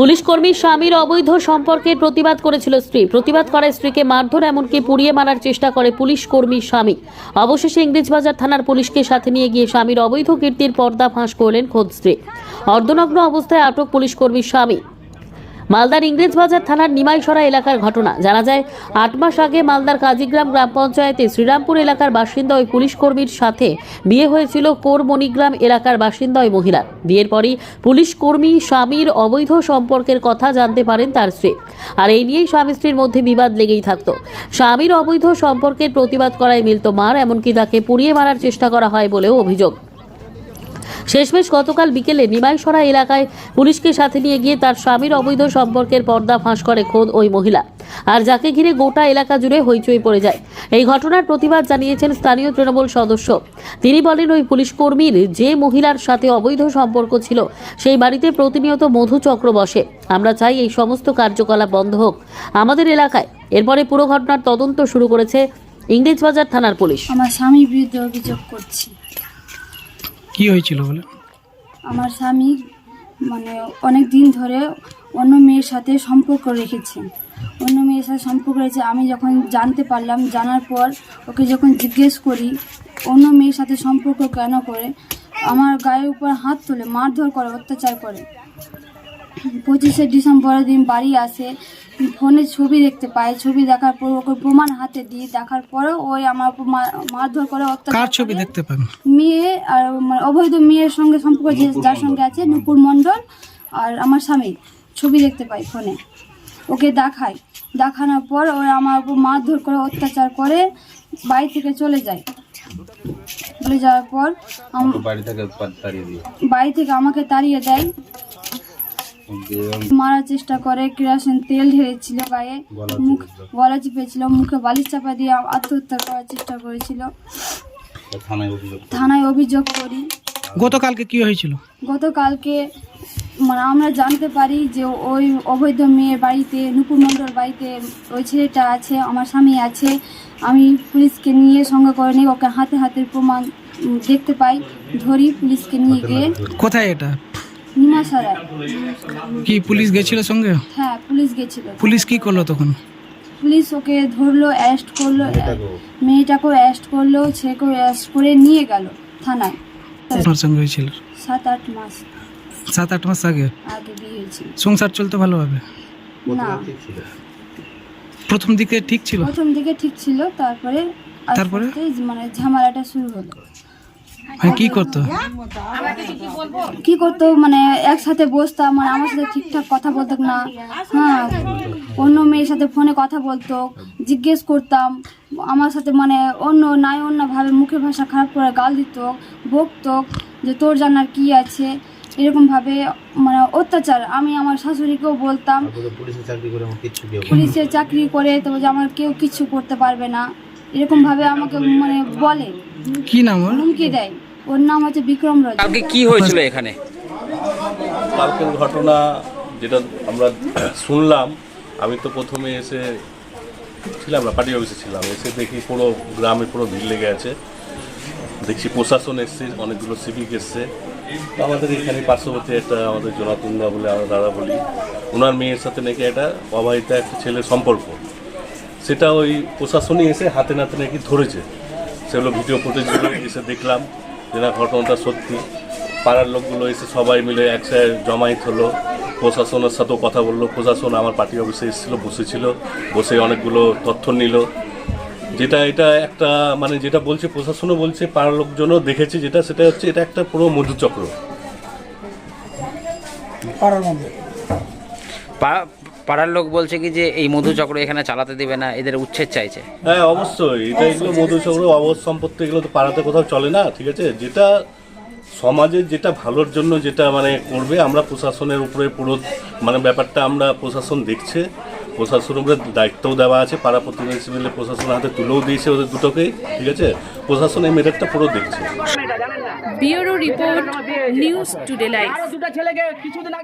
Police কর্মীর স্বামীর অবৈধ সম্পর্কের প্রতিবাদ করেছিল স্ত্রী। প্রতিবাদ করায় স্ত্রীকে মারধর, এমনকি পুড়িয়ে মারার চেষ্টা করে পুলিশ কর্মীর স্বামী। অবশেষে ইংরেজবাজার থানার পুলিশকে সাথে নিয়ে গিয়ে স্বামীর অবৈধ কীর্তির পর্দা ফাঁস করলেন খোদ স্ত্রী। অর্ধনগ্ন অবস্থায় আটক পুলিশ কর্মীর স্বামী। মালদার ইংরেজবাজার থানার নিমাইসরা এলাকার ঘটনা। জানা যায়, আট মাস আগে মালদার কাজীগ্রাম গ্রাম পঞ্চায়েতে শ্রীরামপুর এলাকার বাসিন্দা ওই পুলিশ কর্মীর সাথে বিয়ে হয়েছিল কোরমণিগ্রাম এলাকার বাসিন্দা ওই মহিলার। বিয়ের পরই পুলিশ কর্মী স্বামীর অবৈধ সম্পর্কের কথা জানতে পারেন তার স্ত্রী। আর এই নিয়েই স্বামী স্ত্রীর মধ্যে বিবাদ লেগেই থাকত। স্বামীর অবৈধ সম্পর্কের প্রতিবাদ করায় মিলত মার, এমনকি তাকে পুড়িয়ে মারার চেষ্টা করা হয় বলেও অভিযোগ। শেষমেশ গতকাল বিকেলে নিমাইসরা এলাকায় পুলিশকে সাথে নিয়ে গিয়ে তার স্বামীর অবৈধ সম্পর্কের পর্দা ফাঁস করে খোদ ওই মহিলা। আর যাকে ঘিরে গোটা এলাকা জুড়ে হইচই পড়ে যায়। এই ঘটনার প্রতিবাদ জানিয়েছেন স্থানীয় তৃণমূল সদস্য। তিনি বলেন, ওই পুলিশ কর্মীর যে মহিলার সাথে অবৈধ সম্পর্ক ছিল, সেই বাড়িতে প্রতিনিয়ত মধুচক্র বসে। আমরা চাই এই সমস্ত কার্যকলাপ বন্ধ হোক। আমাদের এলাকায় এরপরে পুরো ঘটনার তদন্ত শুরু করেছে ইংরেজবাজার থানার পুলিশ। আমার স্বামীর বিরুদ্ধে অভিযোগ করছি। কি হয়েছিল বলে? আমার স্বামী মানে অনেক দিন ধরে অন্য মেয়ের সাথে সম্পর্ক রেখেছে। অন্য মেয়ের সাথে সম্পর্ক রয়েছে আমি যখন জানতে পারলাম, জানার পর ওকে যখন জিজ্ঞেস করি, অন্য মেয়ের সাথে সম্পর্ক কেন করে, আমার গায়ের উপর হাত তোলে মারধর করে, অত্যাচার করে। পঁচিশে ডিসেম্বরের দিন বাড়ি আসে। ফোনে ছবি দেখতে পায়। ছবি দেখার পর ওকে প্রমাণ হাতে দিই। দেখার পরেও ওই আমার উপর মা- মারধর করে অত্যাচার কার ছবি দেখতে পান? মেয়ে আর মানে অবৈধ মেয়ের সঙ্গে সম্পর্ক যে যার সঙ্গে আছে নুপুর মণ্ডল আর আমার স্বামী। ছবি দেখতে পাই ফোনে। ওকে দেখাই দেখানোর পর ওরা আমার উপর মারধর করে অত্যাচার করে বাড়ি থেকে চলে যায়। চলে যাওয়ার পর আম- বাড়ি থেকে বাড়ি থেকে আমাকে তাড়িয়ে দেয় দিয়ে। মারার চেষ্টা করে কেরাসিন তেল ঢেলেছিল গায়ে মুখ। গলা চিপেছিল মুখে বালিশ চাপা দিয়ে আত্মহত্যা করার চেষ্টা করেছিল। থানায় অভিযোগ করি। গতকালকে কি হয়েছিল? গতকালকে মানে আমরা জানতে পারি যে ওই অবৈধ মেয়ের বাড়িতে নুপুর মণ্ডল বাড়িতে ওই ছেলেটা আছে আমার স্বামী আছে। আমি পুলিশকে নিয়ে সঙ্গে করে নিয়ে ওকে হাতে হাতের প্রমাণ দেখতে পাই ধরি পুলিশকে নিয়ে গিয়ে। কোথায় এটা? নিমাসারায় কি পুলিশ গেছিল সঙ্গে? হ্যাঁ পুলিশ গেছিল। পুলিশ কি করল তখন? পুলিশ ওকে ধরলো অ্যারেস্ট করল মেয়েটাকেও। মেয়েটাকেও অ্যারেস্ট করল ছেলেকেও অ্যারেস্ট করে নিয়ে গেল থানায়। আপনার সঙ্গে হয়েছিল? সাত আট মাস সাত আট মাস আগে? আগে বিয়ে হয়েছিল। সংসার চলতো ভালোভাবে? না। প্রথম দিকে ঠিক ছিল? প্রথম দিকে ঠিক ছিল তারপরে তারপরে? মানে ঝামেলাটা শুরু হলো। হ্যাঁ কি করতো? কি করতো? মানে একসাথে বসতাম মানে আমার সাথে ঠিকঠাক কথা বলতো না। হ্যাঁ অন্য মেয়ের সাথে ফোনে কথা বলতো জিজ্ঞেস করতাম। আমার সাথে মানে অন্য নাই অন্যভাবে মুখের ভাষা খারাপ করে গাল দিত বকতো যে তোর জানার কি আছে? এরকমভাবে মানে অত্যাচার। আমি আমার শাশুড়িকেও বলতাম পুলিশের চাকরি করে তো যে আমার কেউ কিছু করতে পারবে না। এরকমভাবে আমাকে মানে বলে। কি নাম হুমকি দেয়। ওর নাম হচ্ছে বিক্রম রাজ কালকে কি হয়েছিল এখানে? কালকের ঘটনা যেটা আমরা শুনলাম আমি তো প্রথমে এসে ছিলাম না পার্টি অফিসে ছিলাম। এসে দেখি পুরো গ্রামে পুরো ভিড় লেগে আছে। দেখছি প্রশাসন এসছে অনেকগুলো সিভিক এসছে। তো আমাদের এখানে পার্শ্ববর্তী একটা আমাদের জনাতুঙ্গা বলে আমরা দাদা বলি। ওনার মেয়ের সাথে নাকি একটা অবাহিত একটা ছেলের সম্পর্ক। সেটা ওই প্রশাসনই এসে হাতে নাতে নাকি ধরেছে। সেগুলো ভিডিও ফুটেজগুলো এসে দেখলাম। যে না ঘটনাটা সত্যি পাড়ার লোকগুলো এসে সবাই মিলে একসাথে জমায়েত হলো। প্রশাসনের সাথেও কথা বলল। প্রশাসন আমার পার্টি অফিসে এসেছিল বসেছিল বসে অনেকগুলো তথ্য নিল। যেটা এটা একটা মানে যেটা বলছে প্রশাসনও বলছে পাড়ার লোকজনও দেখেছে যেটা সেটা হচ্ছে এটা একটা পুরো মধুচক্র। পা- পাড়ার লোক বলছে কি যে এই মধুচক্র এখানে চালাতে দেবে না এদের উচ্ছেদ চাইছে। হ্যাঁ অবশ্যই। এটা এগুলো মধুচক্র অবধ সম্পত্তি এগুলো তো পাড়াতে কোথাও চলে না ঠিক আছে? যেটা সমাজের যেটা ভালোর জন্য যেটা মানে করবে আমরা প্রশাসনের উপরে পুরো মানে ব্যাপারটা আমরা প্রশাসন দেখছে। প্রশাসনের উপরে দায়িত্বও দেওয়া আছে পাড়া প্রতিনিধি মিলে প্রশাসনের হাতে তুলেও দিয়েছে ওদের দুটোকেই ঠিক আছে? প্রশাসন এই মেটারটা পুরো দেখছে। Bureau report news today live.